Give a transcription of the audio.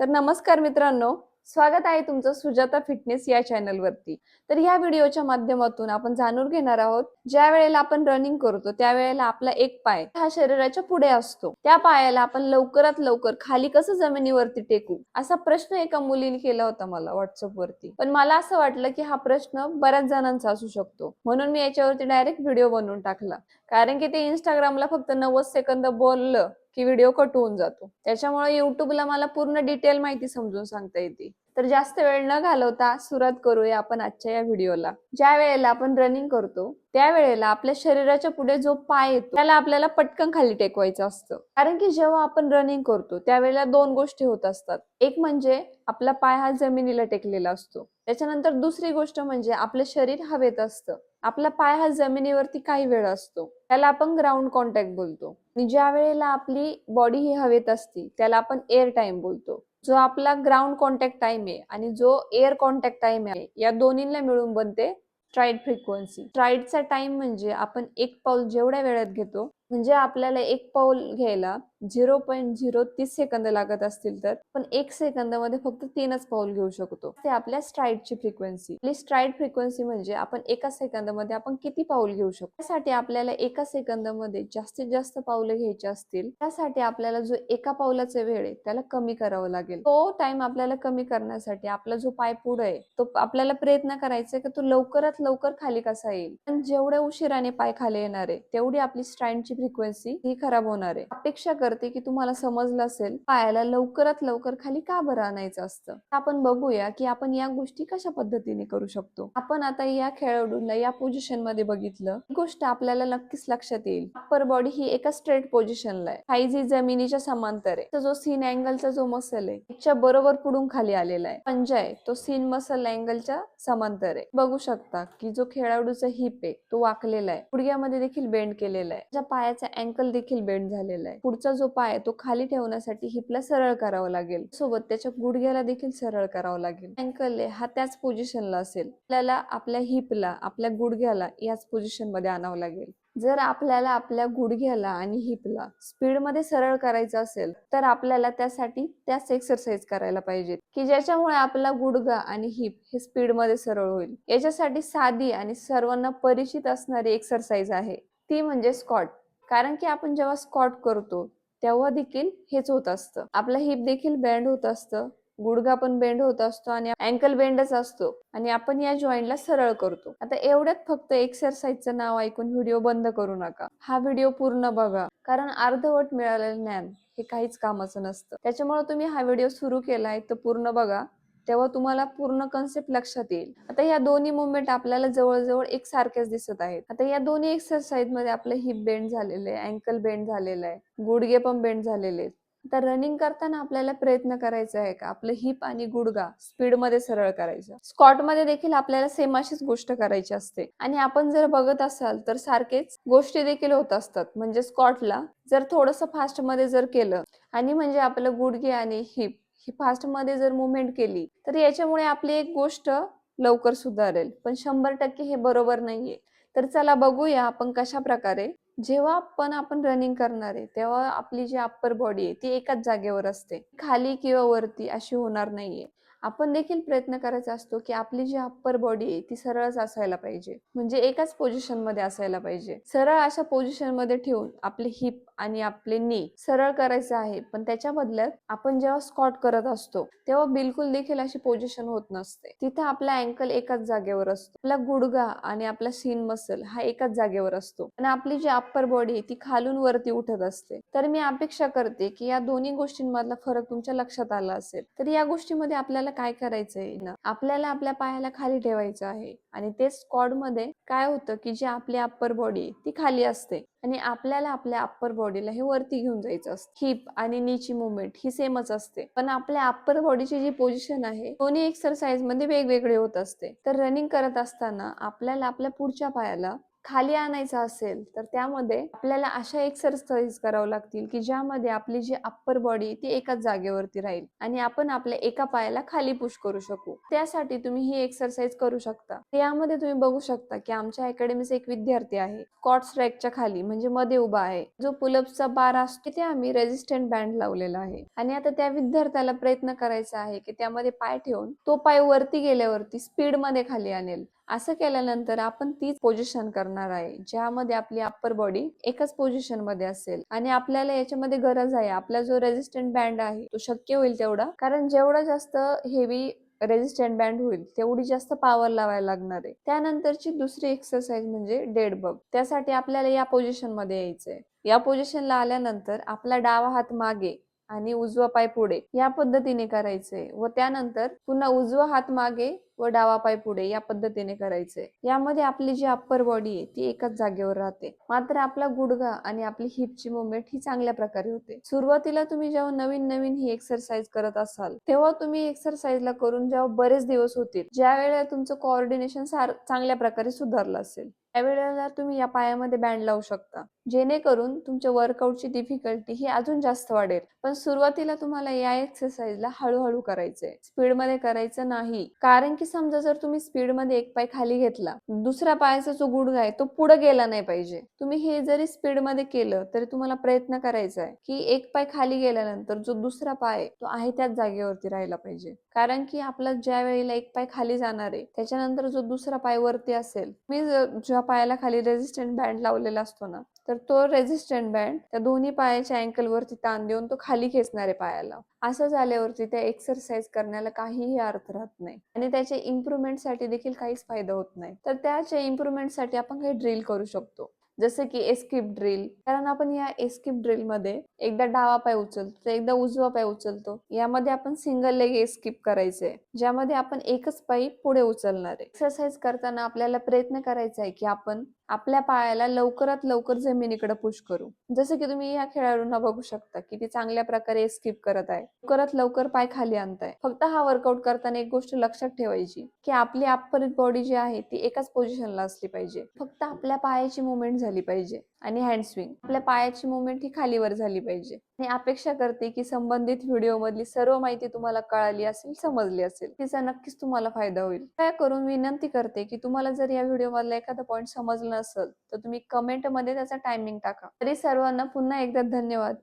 तर नमस्कार मित्रांनो स्वागत आहे तुमचं सुजाता फिटनेस या चॅनल वरती. तर ह्या व्हिडिओच्या माध्यमातून आपण जाणून घेणार आहोत ज्या वेळेला आपण रनिंग करतो त्यावेळेला आपला एक पाय हा शरीराच्या पुढे असतो. त्या पायाला आपण लवकरात लवकर खाली कसं जमिनीवरती टेकू असा प्रश्न एका मुलीने केला होता मला व्हॉट्सअपवरती पण मला असं वाटलं की हा प्रश्न बऱ्याच जणांचा असू शकतो. म्हणून मी याच्यावरती डायरेक्ट व्हिडिओ बनवून टाकला. कारण की ते इंस्टाग्रामला फक्त नव्वद सेकंद बोललं की व्हिडिओ कट होऊन जातो. त्याच्यामुळे युट्यूबला मला पूर्ण डिटेल माहिती समजून सांगता येते. तर जास्त वेळ न घालवता सुरुवात करूया आपण आजच्या या व्हिडिओला ज्या वेळेला आपण रनिंग करतो त्या वेळेला आपल्या शरीराच्या पुढे जो पाय येतो त्याला आपल्याला पटकन खाली टेकवायचं असतं. कारण की जेव्हा आपण रनिंग करतो त्यावेळेला दोन गोष्टी होत असतात. एक म्हणजे आपला पाय हा जमिनीला टेकलेला असतो. त्याच्यानंतर दुसरी गोष्ट म्हणजे आपलं शरीर हवेत असतं. आपला पाय हा जमिनीवरती काही वेळ असतो. त्याला आपण ग्राउंड कॉन्टॅक्ट बोलतो. आणि ज्या वेळेला आपली बॉडी ही हवेत असती त्याला आपण एअर टाइम बोलतो. जो आपला ग्राउंड कॉन्टॅक्ट टाइम आहे आणि जो एअर कॉन्टॅक्ट टाइम आहे या दोन्हीला मिळून बनते स्ट्राईड फ्रिक्वेन्सी स्ट्राईडचा टाइम म्हणजे आपण एक पाऊल जेवढ्या वेळात घेतो म्हणजे आपल्याला एक पाऊल घ्यायला झिरो पॉईंट झिरो तीस सेकंद लागत असतील तर पण एक सेकंदामध्ये फक्त तीनच पाऊल घेऊ शकतो. ते आपल्या स्ट्राईडची फ्रिक्वेन्सी. आपली स्ट्राईड फ्रिक्वेन्सी म्हणजे आपण एका सेकंदामध्ये आपण किती पाऊल घेऊ शकतो? त्यासाठी आपल्याला एका सेकंदामध्ये जास्तीत जास्त पावलं घ्यायची असतील त्यासाठी आपल्याला जो एका पावलाचा वेळ आहे त्याला कमी करावं लागेल. तो टाइम आपल्याला कमी करण्यासाठी आपला जो पाय पुढे आहे तो आपल्याला प्रयत्न करायचा की तो लवकरात लवकर खाली कसा येईल. पण जेवढ्या उशिराने पाय खाली येणार आहे तेवढी आपली स्ट्राईडची फ्रिक्वेन्सी ही खराब होणार आहे. अपेक्षा करते की तुम्हाला समजलं असेल पायाला लवकरात लवकर खाली का बरं आणायचं असतं? आपण बघूया की आपण या गोष्टी कशा पद्धतीने करू शकतो? आपण आता या खेळाडूला या पोझिशनमध्ये बघितलं गोष्ट आपल्याला नक्कीच लक्षात येईल. अप्पर बॉडी ही एका स्ट्रेट पोझिशनला आहे. हाय जी जमिनीच्या समांतर आहे. तर जो सीन अँगलचा जो मसल आहे त्याच्या बरोबर पुढून खाली आलेला आहे. पंजा आहे तो सीन मसल अँगलच्या समांतर आहे. बघू शकता की जो खेळाडूचा हिप आहे तो वाकलेला आहे. गुडघ्यामध्ये देखील बेंड केलेला आहे. त्याच्या पायाचा अँकल देखील बेंड झालेला आहे. पुढचा जो पाय आहे तो खाली ठेवण्यासाठी हिपला सरळ करावा लागेल. सोबत त्याच्या गुडघ्याला देखील सरळ करावं लागेल. अँकल आहे हा त्याच पोझिशनला असेल. आपल्याला आपल्या हिपला आपल्या गुडघ्याला याच पोझिशनमध्ये आणावं लागेल. जर आपल्याला आपल्या गुडघ्याला आणि हिपला स्पीडमध्ये सरळ करायचं असेल तर आपल्याला त्यासाठी त्याच एक्सरसाइज करायला पाहिजेत. की ज्याच्यामुळे आपला गुडघा आणि हिप हे स्पीडमध्ये सरळ होईल. याच्यासाठी साधी आणि सर्वांना परिचित असणारी एक्सरसाइज आहे. ती म्हणजे स्कॉट कारण की आपण जेव्हा स्कॉट करतो तेव्हा देखील हेच होत असतं. आपलं हिप देखील बेंड होत असतं गुडघा पण बेंड होत असतो आणि अँकल बेंडच असतो आणि आपण या जॉईंटला सरळ करतो. आता एवढ्यात फक्त एक्सरसाइजचं नाव ऐकून व्हिडिओ बंद करू नका. हा व्हिडिओ पूर्ण बघा. कारण अर्धवट मिळालेलं ज्ञान हे काहीच कामाचं नसतं. त्याच्यामुळे तुम्ही हा व्हिडिओ सुरू केलाय तर पूर्ण बघा. तेव्हा तुम्हाला पूर्ण कन्सेप्ट लक्षात येईल. आता या दोन्ही मुवमेंट आपल्याला जवळजवळ एक सारखेच दिसत आहेत. आता या दोन्ही एक्सरसाइजमध्ये आपलं हिप बेंड झालेलं आहे अँकल बेंड झालेलं आहे गुडघे पण बेंड झालेले आहेत. तर रनिंग करताना आपल्याला प्रयत्न करायचा आहे का? आपलं हिप आणि गुडगा स्पीडमध्ये सरळ करायचं. स्कॉटमध्ये देखील आपल्याला सेम अशीच गोष्ट करायची असते. आणि आपण जर बघत असाल तर सारखेच गोष्टी देखील होत असतात. म्हणजे स्कॉटला जर थोडस फास्टमध्ये जर केलं आणि म्हणजे आपलं गुडघे आणि हिप ही फास्टमध्ये जर मुवमेंट केली तर याच्यामुळे आपली एक गोष्ट लवकर सुधारेल. पण शंभर टक्के हे बरोबर नाहीये. तर चला बघूया आपण कशा प्रकारे जेव्हा पण आपण रनिंग करणार आहे तेव्हा आपली जी अप्पर बॉडी आहे ती एकाच जागेवर असते. खाली किंवा वरती अशी होणार नाहीये. आपण देखील प्रयत्न करायचा असतो की आपली जी अप्पर बॉडी आहे ती सरळच असायला पाहिजे. म्हणजे एकाच पोझिशनमध्ये असायला पाहिजे. सरळ अशा पोझिशनमध्ये ठेवून आपले हिप आणि आपले नी सरळ करायचं आहे. पण त्याच्या बदल्यात आपण जेव्हा स्कॉट करत असतो तेव्हा बिलकुल देखील अशी पोझिशन होत नसते. तिथे आपला अँकल एकाच जागेवर असतो. आपला गुडघा आणि आपला सीन मसल हा एकाच जागेवर असतो. आणि आपली जी अप्पर बॉडी ती खालून वरती उठत असते. तर मी अपेक्षा करते की या दोन्ही गोष्टींमधला फरक तुमच्या लक्षात आला असेल. तर या गोष्टीमध्ये आपल्याला काय करायचंय ना? आपल्याला आपल्या पायाला खाली ठेवायचं आहे. आणि ते स्कॉडमध्ये काय होतं की जी आपली अप्पर बॉडी ती खाली असते. आणि आपल्याला आपल्या अप्पर बॉडीला हे वरती घेऊन जायचं असतं. हिप आणि नीची मुवमेंट ही सेमच असते. पण आपल्या अप्पर बॉडीची जी पोझिशन आहे दोन्ही एक्सरसाइजमध्ये वेगवेगळे होत असते. तर रनिंग करत असताना आपल्याला आपल्या पुढच्या पायाला खाली आणायचा असेल तर त्यामध्ये आपल्याला अशा एक्सरसाइज करावं लागतील की ज्यामध्ये आपली जी अप्पर बॉडी ती एकाच जागेवरती राहील आणि आपण आपल्या एका पायाला खाली पुश करू शकू. त्यासाठी तुम्ही ही एक्सरसाइज करू शकता. यामध्ये तुम्ही बघू शकता की आमच्या अकॅडमीचा एक विद्यार्थी आहे. कॉट्स रॅकच्या खाली म्हणजे मध्ये उभा आहे. जो पुलअपचा बार असतो तिथे आम्ही रेजिस्टंट बँड लावलेला आहे. आणि आता त्या विद्यार्थ्याला प्रयत्न करायचा आहे की त्यामध्ये पाय ठेवून तो पाय वरती गेल्यावरती स्पीडमध्ये खाली आणेल. असं केल्यानंतर आपण तीच पोझिशन करणार आहे ज्यामध्ये आपली अप्पर बॉडी एकाच पोझिशनमध्ये असेल. आणि आपल्याला याच्यामध्ये गरज आहे आपला जो रेजिस्टंट बँड आहे तो शक्य होईल तेवढा. कारण जेवढा जास्त हेवी रेजिस्टंट बँड होईल तेवढी जास्त पॉवर लावायला लागणार आहे. त्यानंतरची दुसरी एक्सरसाइज म्हणजे डेड बग त्यासाठी आपल्याला या पोझिशनमध्ये यायचंय. या पोझिशनला आल्यानंतर आपला डावा हात मागे आणि उजवा पाय पुढे या पद्धतीने करायचंय. व त्यानंतर पुन्हा उजवा हात मागे व डावा पाय पुढे या पद्धतीने करायचे. यामध्ये आपली जी अप्पर बॉडी आहे ती एकाच जागेवर राहते. मात्र आपला गुडघा आणि आपली हिपची मुवमेंट ही चांगल्या प्रकारे होते. सुरुवातीला तुम्ही जेव्हा नवीन नवीन ही एक्सरसाइज करत असाल तेव्हा तुम्ही एक्सरसाइजला करून जेव्हा बरेच दिवस होतील ज्या वेळेला तुमचं कोऑर्डिनेशन सार चांगल्या प्रकारे सुधारलं असेल. त्यावेळेला तुम्ही या पायामध्ये बँड लावू शकता. जेणेकरून तुमच्या वर्कआउटची डिफिकल्टी ही अजून जास्त वाढेल. पण सुरुवातीला तुम्हाला या एक्सरसाइजला हळूहळू करायचंय. स्पीडमध्ये करायचं नाही. कारण की समजा जर तुम्ही स्पीडमध्ये एक पाय खाली घेतला दुसऱ्या पायाचा जो गुडघा आहे तो पुढे गेला नाही पाहिजे. तुम्ही हे जरी स्पीडमध्ये केलं तरी तुम्हाला प्रयत्न करायचा आहे की एक पाय खाली गेल्यानंतर जो दुसरा पाय तो आहे त्याच जागेवरती राहिला पाहिजे. कारण की आपला ज्या वेळेला एक पाय खाली जाणार आहे त्याच्यानंतर जो दुसरा पाय वरती असेल मी ज्या पायाला खाली रेजिस्टंट बँड लावलेला असतो ना तर तो रेजिस्टंट बँड त्या दोन्ही पायाच्या अँकल वरती ताण देऊन तो खाली खेचणार आहे पायाला. असं झाल्यावरती त्या एक्सरसाइज करण्याला काहीही अर्थ राहत नाही. आणि त्याच्या इम्प्रुव्हमेंटसाठी देखील काहीच फायदा होत नाही. तर त्याच्या इम्प्रुव्हमेंटसाठी आपण काही ड्रिल करू शकतो. जसं की एस्किप ड्रिल कारण आपण या एस्किप ड्रिलमध्ये एकदा डावा पाय उचलतो तर एकदा उजवा पाय उचलतो. यामध्ये आपण सिंगल लेग एस्किप करायचे ज्यामध्ये आपण एकच पाय पुढे उचलणार आहे. एक्सरसाइज करताना आपल्याला प्रयत्न करायचा आहे की आपण आपल्या पायाला लवकरात लवकर जमिनीकडे पुश करू. जसं की तुम्ही या खेळाडूंना बघू शकता की ती चांगल्या प्रकारे स्किप करत आहे. लवकरात लवकर पाय खाली आणताय. फक्त हा वर्कआउट करताना एक गोष्ट लक्षात ठेवायची की आपली अप्पर बॉडी जी आहे ती एकाच पोझिशनला असली पाहिजे. फक्त आपल्या पायाची मुवमेंट झाली पाहिजे आणि हँड स्विंग आपल्या पायाची मुवमेंट ही खालीवर झाली पाहिजे. आणि अपेक्षा करते की संबंधित व्हिडिओ मधली सर्व माहिती तुम्हाला कळाली असेल समजली असेल तिचा नक्कीच तुम्हाला फायदा होईल. काय करून विनंती करते की तुम्हाला जर या व्हिडिओ मधला एखादा पॉईंट समजला नसेल तर तुम्ही कमेंटमध्ये त्याचा टायमिंग टाका. तरी सर्वांना पुन्हा एकदा धन्यवाद.